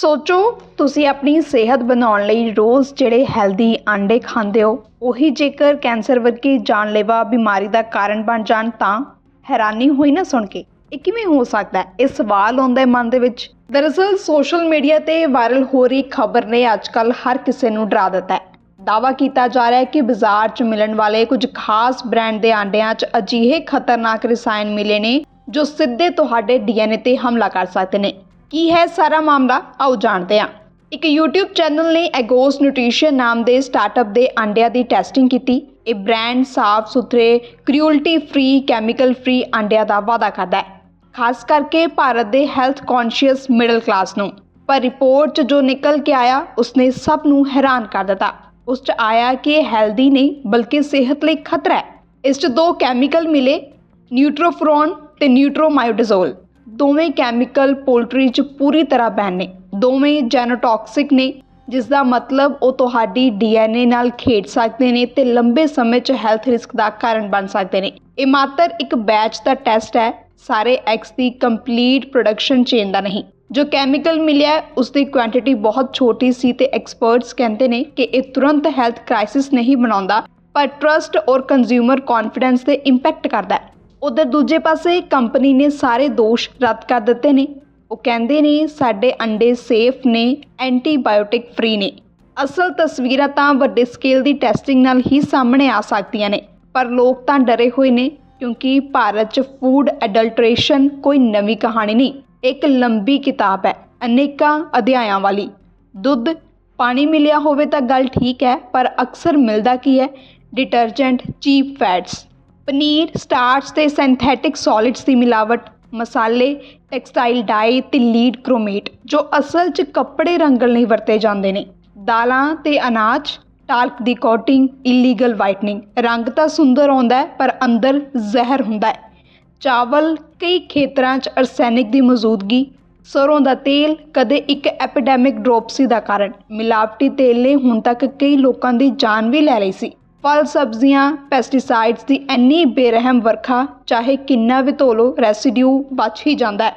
ਸੋਚੋ, ਤੁਸੀਂ ਆਪਣੀ ਸਿਹਤ ਬਣਾਉਣ ਲਈ ਰੋਜ਼ ਜਿਹੜੇ ਹੈਲਦੀ ਆਂਡੇ ਖਾਂਦੇ ਹੋ, ਉਹੀ ਜੇਕਰ ਕੈਂਸਰ ਵਰਗੀ ਜਾਨਲੇਵਾ ਬਿਮਾਰੀ ਦਾ ਕਾਰਨ ਬਣ ਜਾਣ ਤਾਂ ਹੈਰਾਨੀ ਹੋਈ ਨਾ ਸੁਣ ਕੇ। ਇਹ ਕਿਵੇਂ ਹੋ ਸਕਦਾ ਇਹ ਸਵਾਲ ਆਉਂਦਾ ਹੈ ਮਨ ਦੇ ਵਿੱਚ। ਦਰਅਸਲ, ਸੋਸ਼ਲ ਮੀਡੀਆ ਤੇ ਵਾਇਰਲ ਹੋ ਰਹੀ ਖਬਰ ਨੇ ਅੱਜਕੱਲ ਹਰ ਕਿਸੇ ਨੂੰ ਡਰਾ ਦਿੱਤਾ ਹੈ। ਦਾਵਾ ਕੀਤਾ ਜਾ ਰਿਹਾ ਹੈ ਕਿ ਬਾਜ਼ਾਰ 'ਚ ਮਿਲਣ ਵਾਲੇ ਕੁਝ ਖਾਸ ਬ੍ਰਾਂਡ ਦੇ ਆਂਡਿਆਂ 'ਚ ਅਜਿਹੇ ਖਤਰਨਾਕ ਰਸਾਇਣ ਮਿਲੇ ਨੇ ਜੋ ਸਿੱਧੇ ਤੁਹਾਡੇ ਡੀਐਨਏ ਤੇ ਹਮਲਾ ਕਰ ਸਕਦੇ ਨੇ। ਕੀ ਹੈ ਸਾਰਾ ਮਾਮਲਾ? ਆਓ ਜਾਣਦੇ ਹਾਂ। ਇੱਕ YouTube ਚੈਨਲ ਨੇ ਐਗੋਸ ਨਿਊਟ੍ਰੀਸ਼ਨ ਨਾਮ ਦੇ ਸਟਾਰਟਅਪ ਦੇ ਅੰਡਿਆਂ ਦੀ ਟੈਸਟਿੰਗ ਕੀਤੀ। ਇਹ ਬ੍ਰਾਂਡ ਸਾਫ਼ ਸੁਥਰੇ ਕ੍ਰਿਊਲਟੀ ਫ੍ਰੀ ਕੈਮੀਕਲ ਫ੍ਰੀ ਅੰਡਿਆਂ ਦਾ ਵਾਅਦਾ ਕਰਦਾ ਹੈ। ਖਾਸ ਕਰਕੇ ਭਾਰਤ ਦੇ ਹੈਲਥ ਕੌਨਸ਼ੀਅਸ ਮਿਡਲ ਕਲਾਸ ਨੂੰ। ਪਰ ਰਿਪੋਰਟ 'ਚ ਜੋ ਨਿਕਲ ਕੇ ਆਇਆ, ਉਸਨੇ ਸਭ ਨੂੰ ਹੈਰਾਨ ਕਰ ਦਿੱਤਾ। ਉਸ 'ਚ ਆਇਆ ਕਿ ਇਹ ਹੈਲਦੀ ਨਹੀਂ, ਬਲਕਿ ਸਿਹਤ ਲਈ ਖਤਰਾ ਹੈ। ਇਸ 'ਚ ਦੋ ਕੈਮੀਕਲ ਮਿਲੇ ਨਿਊਟ੍ਰੋਫਰੋਨ ਤੇ ਨਿਊਟ੍ਰੋਮਾਈਓਡਾਜ਼ੋਲ ਦੋਵੇਂ ਕੈਮੀਕਲ ਪੋਲਟਰੀ 'ਚ ਪੂਰੀ ਤਰ੍ਹਾਂ ਬੈਨ ਨੇ। ਦੋਵੇਂ ਜੈਨੋਟੌਕਸਿਕ ਨੇ ਜਿਸ ਦਾ ਮਤਲਬ ਉਹ ਤੁਹਾਡੀ ਡੀਐਨਏ ਨਾਲ ਖੇਡ ਸਕਦੇ ਨੇ ਤੇ ਲੰਬੇ ਸਮੇਂ 'ਚ ਹੈਲਥ ਰਿਸਕ ਦਾ ਕਾਰਨ ਬਣ ਸਕਦੇ ਨੇ। ਇਹ ਮਾਤਰ ਇੱਕ ਬੈਚ ਦਾ ਟੈਸਟ ਹੈ। ਸਾਰੇ ਐਕਸ ਦੀ ਕੰਪਲੀਟ ਪ੍ਰੋਡਕਸ਼ਨ ਚੇਨ ਦਾ ਨਹੀਂ। ਜੋ ਕੈਮੀਕਲ ਮਿਲਿਆ ਹੈ, ਉਸ ਦੀ ਕੁਆਂਟੀਟੀ ਬਹੁਤ ਛੋਟੀ ਸੀ ਤੇ ਐਕਸਪਰਟਸ ਕਹਿੰਦੇ ਨੇ ਕਿ ਇਹ ਤੁਰੰਤ ਹੈਲਥ ਕ੍ਰਾਈਸਿਸ ਨਹੀਂ ਬਣਾਉਂਦਾ ਪਰ ਟਰਸਟ ਔਰ ਕੰਜ਼ਿਊਮਰ ਕੌਨਫੀਡੈਂਸ ਤੇ ਇੰਪੈਕਟ ਕਰਦਾ ਹੈ। ਉਧਰ ਦੂਜੇ ਪਾਸੇ ਕੰਪਨੀ ਨੇ ਸਾਰੇ ਦੋਸ਼ ਰੱਦ ਕਰ ਦਿੱਤੇ ਨੇ। ਉਹ ਕਹਿੰਦੇ ਨੇ, ਸਾਡੇ ਅੰਡੇ ਸੇਫ ਨੇ ਐਂਟੀਬਾਇਓਟਿਕ ਫ੍ਰੀ ਨੇ। ਅਸਲ ਤਸਵੀਰਾਂ ਤਾਂ ਵੱਡੇ ਸਕੇਲ ਦੀ ਟੈਸਟਿੰਗ ਨਾਲ ਹੀ ਸਾਹਮਣੇ ਆ ਸਕਦੀਆਂ ਨੇ, ਪਰ ਲੋਕ ਤਾਂ ਡਰੇ ਹੋਏ ਨੇ, ਕਿਉਂਕਿ ਭਾਰਤ 'ਚ ਫੂਡ ਐਡਲਟ੍ਰੇਸ਼ਨ ਕੋਈ ਨਵੀਂ ਕਹਾਣੀ ਨਹੀਂ, ਇੱਕ ਲੰਬੀ ਕਿਤਾਬ ਹੈ, ਅਨੇਕਾਂ ਅਧਿਆਇਆਂ ਵਾਲੀ। ਦੁੱਧ, ਪਾਣੀ ਮਿਲਿਆ ਹੋਵੇ ਤਾਂ ਗੱਲ ਠੀਕ ਹੈ, ਪਰ ਅਕਸਰ ਮਿਲਦਾ ਕੀ ਹੈ? Detergent cheap fats paneer, starch ਅਤੇ ਸਿੰਥੈਟਿਕ ਸੋਲਿਡਸ ਦੀ ਮਿਲਾਵਟ, ਮਸਾਲੇ, ਟੈਕਸਟਾਈਲ ਡਾਈ ਅਤੇ ਲੀਡ ਕ੍ਰੋਮੇਟ, ਜੋ ਅਸਲ 'ਚ ਕੱਪੜੇ ਰੰਗਣ ਲਈ ਵਰਤੇ ਜਾਂਦੇ ਨੇ। ਦਾਲਾਂ ਅਤੇ ਅਨਾਜ, ਟਾਲਕ ਦੀ ਕੋਟਿੰਗ ਇਲੀਗਲ ਵਾਈਟਨਿੰਗ ਰੰਗ ਤਾਂ ਸੁੰਦਰ ਆਉਂਦਾ ਪਰ ਅੰਦਰ ਜ਼ਹਿਰ ਹੁੰਦਾ ਚਾਵਲ ਕਈ ਖੇਤਰਾਂ 'ਚ ਅਰਸੈਨਿਕ ਦੀ ਮੌਜੂਦਗੀ, ਸਰੋਂ ਦਾ ਤੇਲ ਕਦੇ ਇੱਕ ਐਪੀਡੈਮਿਕ ਡ੍ਰੋਪਸੀ ਦਾ ਕਾਰਨ। ਮਿਲਾਵਟੀ ਤੇਲ ਨੇ ਹੁਣ ਤੱਕ ਕਈ ਲੋਕਾਂ ਦੀ ਜਾਨ ਵੀ ਲੈ ਲਈ ਸੀ। ਫਲ ਸਬਜ਼ੀਆਂ ਪੈਸਟੀਸਾਈਡਸ ਦੀ ਇੰਨੀ ਬੇਰਹਿਮ ਵਰਖਾ ਚਾਹੇ ਕਿੰਨਾ ਵੀ ਧੋ ਲਓ ਰੈਸੀਡਿਊ ਬਚ ਹੀ ਜਾਂਦਾ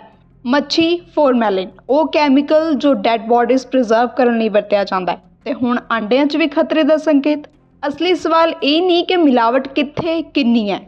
ਮੱਛੀ ਫੋਰਮੈਲਿਨ ਉਹ ਕੈਮੀਕਲ ਜੋ ਡੈੱਡ ਬੋਡੀਜ਼ ਪ੍ਰੀਜ਼ਰਵ ਕਰਨ ਲਈ ਵਰਤਿਆ ਜਾਂਦਾ ਹੈ। ਤੇ ਹੁਣ ਆਂਡਿਆਂ 'ਚ ਵੀ ਖਤਰੇ ਦਾ ਸੰਕੇਤ। ਅਸਲੀ ਸਵਾਲ ਇਹ ਨਹੀਂ ਕਿ ਮਿਲਾਵਟ ਕਿੱਥੇ, ਕਿੰਨੀ ਹੈ।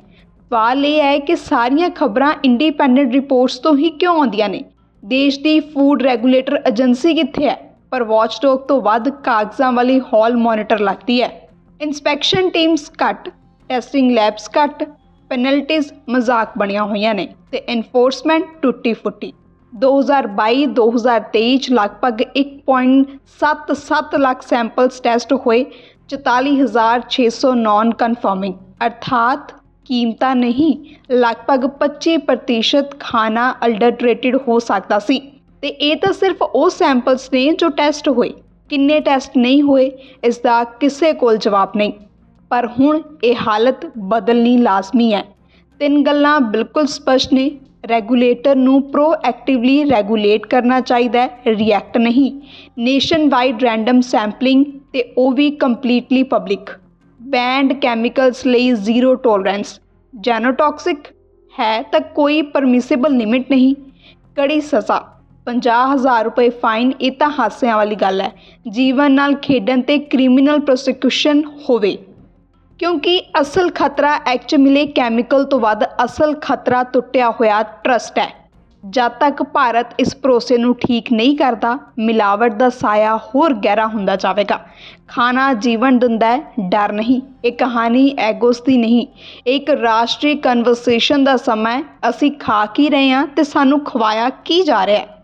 ਸਵਾਲ ਇਹ ਹੈ ਕਿ ਸਾਰੀਆਂ ਖਬਰਾਂ ਇੰਡੀਪੈਂਡੈਂਟ ਰਿਪੋਰਟਸ ਤੋਂ ਹੀ ਕਿਉਂ ਆਉਂਦੀਆਂ ਨੇ? ਦੇਸ਼ ਦੀ ਫੂਡ ਰੈਗੂਲੇਟਰ ਏਜੰਸੀ ਕਿੱਥੇ ਹੈ? ਪਰ ਵਾਚਡੌਗ ਤੋਂ ਵੱਧ ਕਾਗਜ਼ਾਂ ਵਾਲੀ ਹਾਲ ਮੋਨੀਟਰ ਲੱਗਦੀ ਹੈ। ਇਨਸਪੈਕਸ਼ਨ ਟੀਮਸ ਘੱਟ, ਟੈਸਟਿੰਗ ਲੈਬਸ ਘੱਟ, ਪੈਨਲਟੀਜ਼ ਮਜ਼ਾਕ ਬਣੀਆਂ ਹੋਈਆਂ ਨੇ ਤੇ ਐਨਫੋਰਸਮੈਂਟ ਟੁੱਟੀ ਫੁੱਟੀ 2022-2023 ਚ ਲਗਭਗ 1.77 ਲੱਖ ਸੈਂਪਲਸ ਟੈਸਟ ਹੋਏ 44600 ਨਾਨ ਕਨਫਰਮਿੰਗ ਅਰਥਾਤ ਕੀਮਤਾਂ ਨਹੀਂ, ਲਗਭਗ 25% ਖਾਣਾ ਅਲਡਰਟ੍ਰੇਟਡ ਹੋ ਸਕਦਾ ਸੀ। ਤੇ ਇਹ ਤਾਂ ਸਿਰਫ ਉਹ ਸੈਂਪਲਸ ਨੇ ਜੋ ਟੈਸਟ ਹੋਏ। ਕਿੰਨੇ ਟੈਸਟ ਨਹੀਂ ਹੋਏ, ਇਸ ਦਾ ਕਿਸੇ ਕੋਲ ਜਵਾਬ ਨਹੀਂ। ਪਰ ਹੁਣ ਇਹ ਹਾਲਤ ਬਦਲਣੀ ਲਾਜ਼ਮੀ ਹੈ। ਤਿੰਨ ਗੱਲਾਂ ਬਿਲਕੁਲ ਸਪਸ਼ਟ ਨੇ। ਰੈਗੂਲੇਟਰ ਨੂੰ ਪ੍ਰੋਐਕਟਿਵਲੀ ਰੈਗੂਲੇਟ ਕਰਨਾ ਚਾਹੀਦਾ ਹੈ ਰਿਐਕਟ ਨਹੀਂ। ਨੇਸ਼ਨ ਵਾਈਡ ਰੈਂਡਮ ਸੈਂਪਲਿੰਗ ਤੇ ਉਹ ਵੀ ਕੰਪਲੀਟਲੀ ਪਬਲਿਕ ਬੈਂਡ ਕੈਮੀਕਲਸ ਲਈ ਜ਼ੀਰੋ ਟੋਲਰੈਂਸ ਜੈਨੋਟੌਕਸਿਕ ਹੈ ਤਾਂ ਕੋਈ ਪਰਮਿਸਿਬਲ ਲਿਮਿਟ ਨਹੀਂ। ਕੜੀ ਸਜ਼ਾ। ਪੰਜਾਹ ਹਜ਼ਾਰ ਰੁਪਏ ਫਾਈਨ ਇਹ ਤਾਂ ਹਾਸਿਆਂ ਵਾਲੀ ਗੱਲ ਹੈ। ਜੀਵਨ ਨਾਲ ਖੇਡਣ ਤੇ ਕ੍ਰਿਮੀਨਲ ਪ੍ਰੋਸੀਕਿਊਸ਼ਨ ਹੋਵੇ। ਕਿਉਂਕਿ ਅਸਲ ਖਤਰਾ ਐਕਟ ਮਿਲੇ ਕੈਮੀਕਲ ਤੋਂ ਵੱਧ ਅਸਲ ਖਤਰਾ ਟੁੱਟਿਆ ਹੋਇਆ ਟਰਸਟ ਹੈ। ਜਦ ਤੱਕ ਭਾਰਤ ਇਸ ਭਰੋਸੇ ਨੂੰ ਠੀਕ ਨਹੀਂ ਕਰਦਾ, ਮਿਲਾਵਟ ਦਾ ਸਾਇਆ ਹੋਰ ਗਹਿਰਾ ਹੁੰਦਾ ਜਾਵੇਗਾ। ਖਾਣਾ ਜੀਵਨ ਦਿੰਦਾ ਹੈ, ਡਰ ਨਹੀਂ। ਇਹ ਕਹਾਣੀ ਐਗੋਸ ਦੀ ਨਹੀਂ। ਇਹ ਇੱਕ ਰਾਸ਼ਟਰੀ ਕਨਵਰਸੇਸ਼ਨ ਦਾ ਸਮਾਂ ਅਸੀਂ ਖਾ ਕੀ ਰਹੇ ਹਾਂ ਤੇ ਸਾਨੂੰ ਖਵਾਇਆ ਕੀ ਜਾ ਰਿਹਾ ਹੈ?